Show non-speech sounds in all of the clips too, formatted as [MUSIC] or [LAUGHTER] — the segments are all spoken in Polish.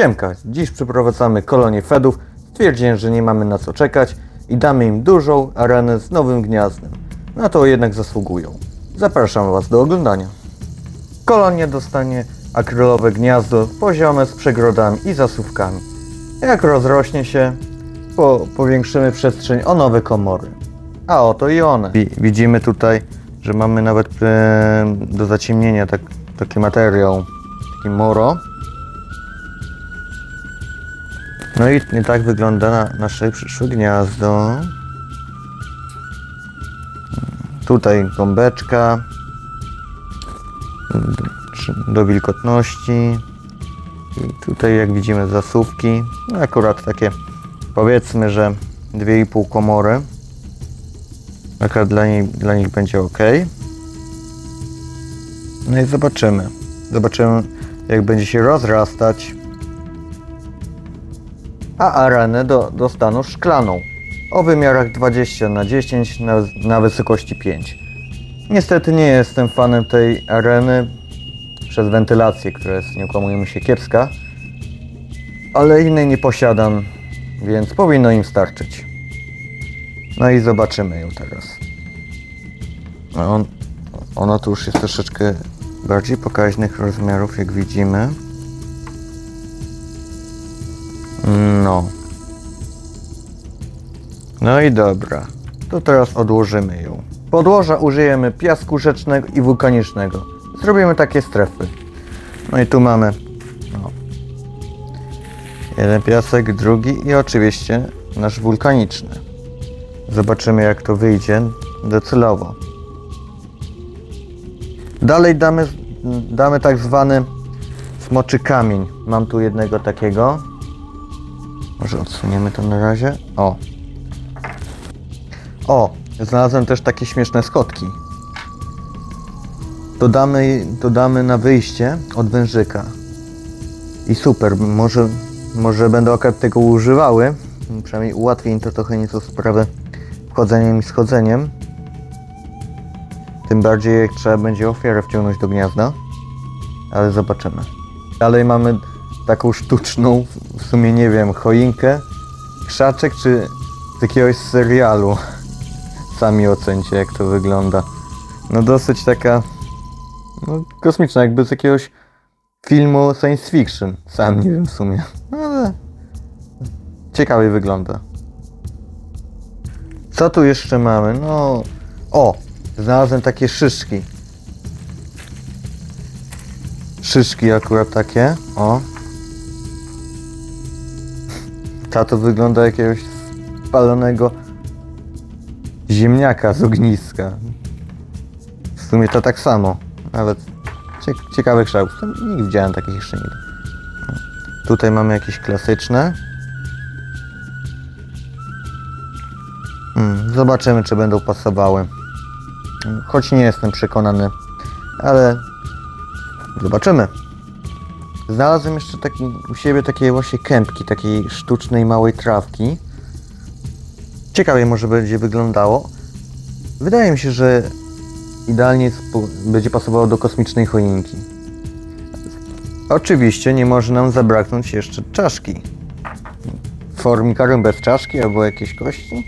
Siemka, dziś przeprowadzamy kolonię Fedów. Stwierdziłem, że nie mamy na co czekać i damy im dużą arenę z nowym gniazdem. Na to jednak zasługują. Zapraszam Was do oglądania. Kolonia dostanie akrylowe gniazdo poziome z przegrodami i zasuwkami. Jak rozrośnie się, po, powiększymy przestrzeń o nowe komory. A oto i one. Wi- widzimy tutaj, że mamy nawet do zaciemnienia tak, taki materiał, taki moro. No i i tak wygląda na, nasze przyszłe gniazdo. Tutaj gąbeczka do- wilgotności. I tutaj jak widzimy zasuwki. No akurat takie powiedzmy, że 2,5 komory. Akurat dla, niej, dla nich będzie ok. No i zobaczymy. Zobaczymy jak będzie się rozrastać a arenę do, dostaną szklaną o wymiarach 20 na 10 na, na wysokości 5. Niestety nie jestem fanem tej areny przez wentylację, która jest, nie okłamujemy się, kiepska, ale innej nie posiadam, więc powinno im starczyć. No i zobaczymy ją teraz. No On, ona tu już jest troszeczkę bardziej pokaźnych rozmiarów, jak widzimy. No. No i dobra. To teraz odłożymy ją. Podłoża użyjemy piasku rzecznego i wulkanicznego. Zrobimy takie strefy. No i tu mamy no, jeden piasek, drugi i oczywiście nasz wulkaniczny. Zobaczymy jak to wyjdzie docelowo. Dalej damy, damy tak zwany smoczy kamień. Mam tu jednego takiego. Może odsuniemy to na razie. O. O, znalazłem też takie śmieszne skotki. Dodamy, dodamy na wyjście od wężyka. I super, może, może będą akurat tego używały. Przynajmniej ułatwi im to trochę nieco sprawę wchodzeniem i schodzeniem. Tym bardziej jak trzeba będzie ofiarę wciągnąć do gniazda. Ale zobaczymy. Dalej mamy taką sztuczną, w sumie nie wiem, choinkę, krzaczek czy z jakiegoś serialu. [LAUGHS] Sami ocencie jak to wygląda. No dosyć taka no, kosmiczna, jakby z jakiegoś filmu science fiction. Sam nie wiem w sumie. No, Ale ciekawie wygląda. Co tu jeszcze mamy? No. O! Znalazłem takie szyszki. Szyszki akurat takie. O. Ta to wygląda jakiegoś spalonego ziemniaka z ogniska. W sumie to tak samo, ale cie- ciekawy kształt. Nie widziałem takich jeszcze nigdy. Tutaj mamy jakieś klasyczne. Mm, Zobaczymy, czy będą pasowały. Choć nie jestem przekonany, ale zobaczymy. Znalazłem jeszcze taki, u siebie takie właśnie kępki, takiej sztucznej małej trawki. Ciekawie może będzie wyglądało. Wydaje mi się, że idealnie będzie pasowało do kosmicznej choinki. Oczywiście nie może nam zabraknąć jeszcze czaszki. Formikarium bez czaszki albo jakieś kości?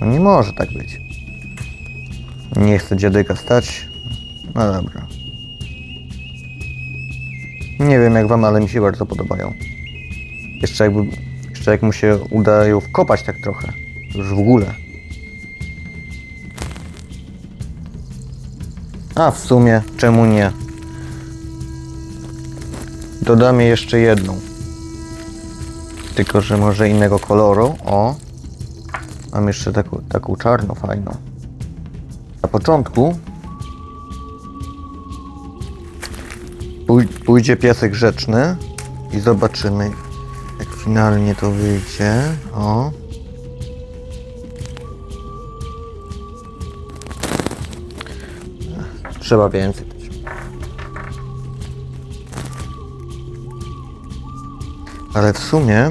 No nie może tak być. Nie chcę dziadyka stać. No dobra. Nie wiem jak wam, ale mi się bardzo podobają. Jeszcze jakby, jeszcze jak mu się uda ją wkopać tak trochę. Już w ogóle. A w sumie, czemu nie? Dodamy jeszcze jedną. Tylko, że może innego koloru. O. Mam jeszcze taką, taką czarną, fajną. Na początku pój- pójdzie piasek rzeczny i zobaczymy, jak finalnie to wyjdzie. O. Trzeba więcej. Ale w sumie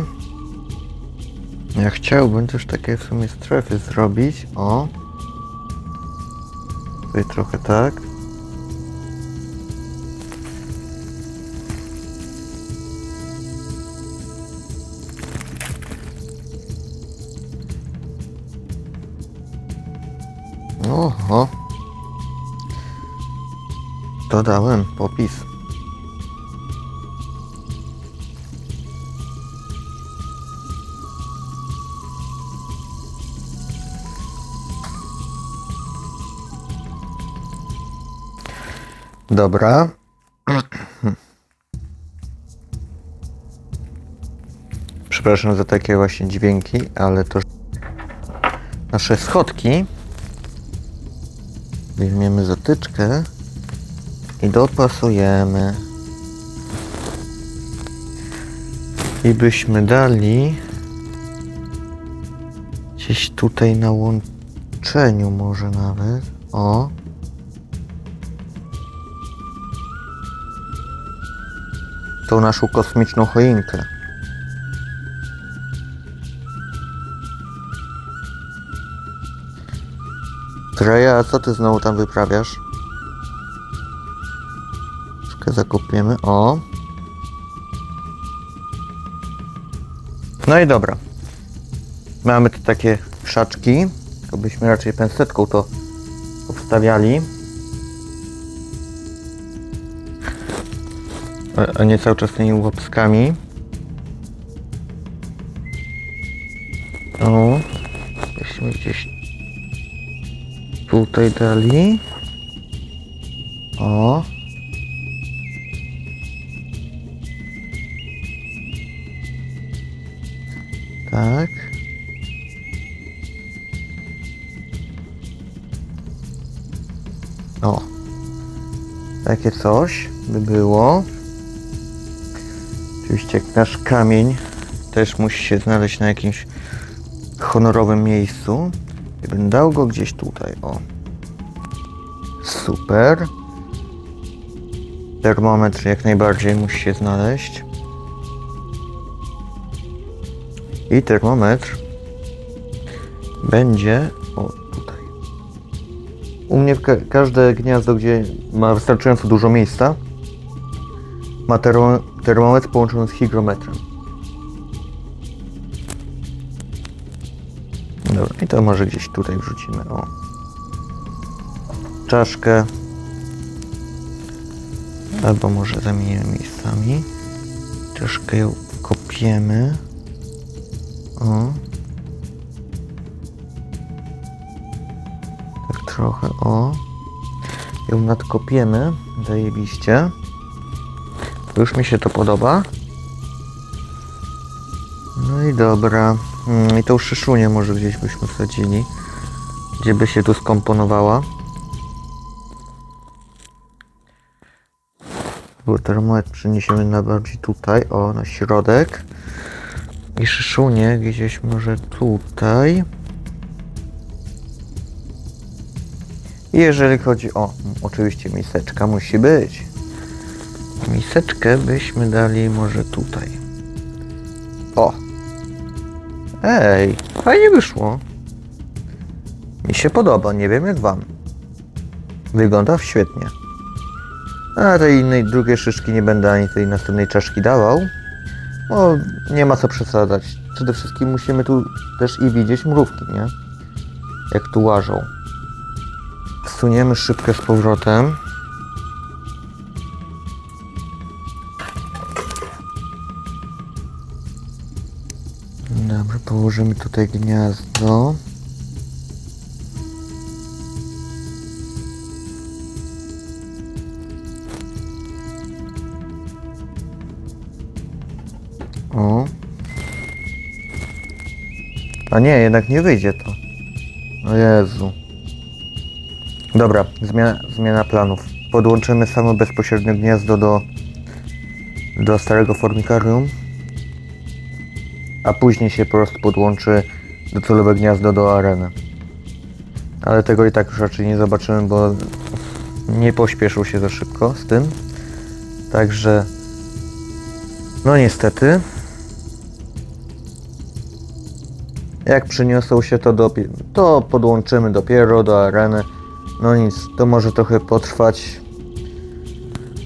ja chciałbym też takie w sumie strefy zrobić. O. Tutaj trochę tak. Dodałem popis. Dobra. [CLEARS THROAT] Przepraszam za takie właśnie dźwięki, ale to nasze schodki. Weźmiemy zatyczkę i dopasujemy. I byśmy dali gdzieś tutaj na łączeniu może nawet. O. Tą naszą kosmiczną choinkę. Treja, a co ty znowu tam wyprawiasz? Troszkę zakopiemy. O. No i dobra. Mamy tu takie krzaczki. Tylko byśmy raczej pensetką to obstawiali. A- nie cały czas tymi łopskami. O. Byśmy gdzieś tutaj dali. O. Tak. O. Takie coś by było. Oczywiście nasz kamień też musi się znaleźć na jakimś honorowym miejscu. I bym dał go gdzieś tutaj, o. Super. Termometr jak najbardziej musi się znaleźć. I termometr będzie o tutaj. U mnie ka każde gniazdo, gdzie ma wystarczająco dużo miejsca, ma termo termometr połączony z hygrometrem. Dobra, i to może gdzieś tutaj wrzucimy, o. Czaszkę. Albo może zamienimy miejscami. Troszkę ją kopiemy. O. Tak trochę, o. Ją nadkopiemy. Zajebiście. Już mi się to podoba. No i dobra. Mm, I tą szyszunię może gdzieś byśmy wsadzili. Gdzie by się tu skomponowała. Bo termometr przeniesiemy na bardziej tutaj, o, na środek. I szyszunię gdzieś może tutaj. I jeżeli chodzi o, oczywiście miseczka musi być. Miseczkę byśmy dali może tutaj. O! Ej, fajnie wyszło. Mi się podoba, nie wiem jak wam. Wygląda świetnie. A tej innej, drugiej szyszki nie będę ani tej następnej czaszki dawał. Bo nie ma co przesadzać. Przede wszystkim musimy tu też i widzieć mrówki, nie? Jak tu łażą. Wsuniemy szybkę z powrotem. Dobra, położymy tutaj gniazdo. O. A nie, jednak nie wyjdzie to. O Jezu. Dobra, zmiana, zmiana planów. Podłączymy samo bezpośrednio gniazdo do, do starego formikarium. A później się po prostu podłączy docelowe gniazdo do areny. Ale tego i tak już raczej nie zobaczymy, bo nie pośpieszył się za szybko z tym. Także no niestety. Jak przyniosą się to do, to podłączymy dopiero do areny. No nic, to może trochę potrwać.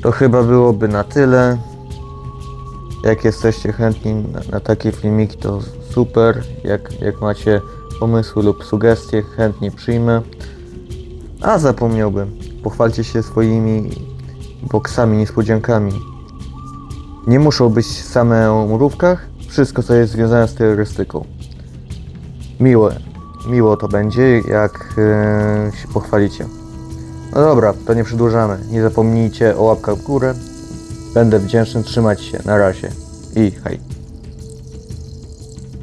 To chyba byłoby na tyle. Jak jesteście chętni na, na takie filmiki, to super. Jak, jak macie pomysły lub sugestie, chętnie przyjmę. A zapomniałbym. Pochwalcie się swoimi boksami, niespodziankami. Nie muszą być same o mrówkach. Wszystko, co jest związane z terrorystyką. Miłe. Miło to będzie, jak e, się pochwalicie. No dobra, to nie przedłużamy. Nie zapomnijcie o łapkach w górę. Będę wdzięczny, trzymać się. Na razie. I hej.